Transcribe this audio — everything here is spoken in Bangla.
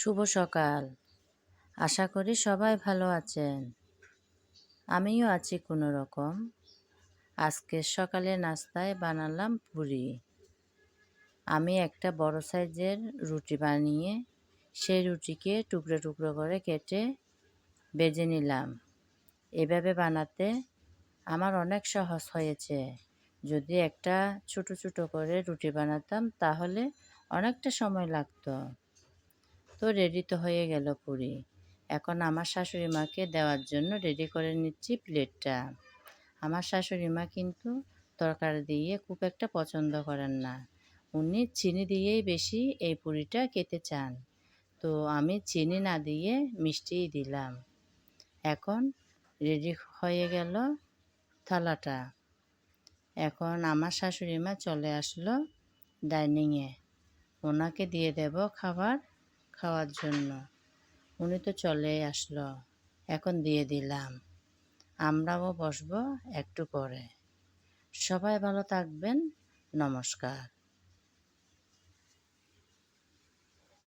শুভ সকাল। আশা করি সবাই ভালো আছেন। আমিও আছি কোনো রকম। আজকে সকালে নাস্তায় বানালাম পুরি। আমি একটা বড় সাইজের রুটি বানিয়ে সেই রুটিকে টুকরো টুকরো করে কেটে বেজে নিলাম। এভাবে বানাতে আমার অনেক সহজ হয়েছে। যদি একটা ছোট ছোট করে রুটি বানাতাম তাহলে অনেকটা সময় লাগতো। তো রেডি তো হয়ে গেল পুরি। এখন আমার শাশুড়ি মাকে দেওয়ার জন্য রেডি করে নিচ্ছি প্লেটটা আমার শাশুড়ি মা কিন্তু তরকারি দিয়ে খুব একটা পছন্দ করেন না। উনি চিনি দিয়েই বেশি এই পুরিটা খেতে চান। তো আমি চিনি না দিয়ে মিষ্টিই দিলাম। এখন রেডি হয়ে গেল থালাটা। এখন আমার শাশুড়ি মা চলে আসলো ডাইনিংয়ে ওনাকে দিয়ে দেব খাবার। খাওয়ার জন্য। উনি তো চলে আসলো। এখন দিয়ে দিলাম। আমরাও বসবো একটু পরে। সবাই ভালো থাকবেন। নমস্কার।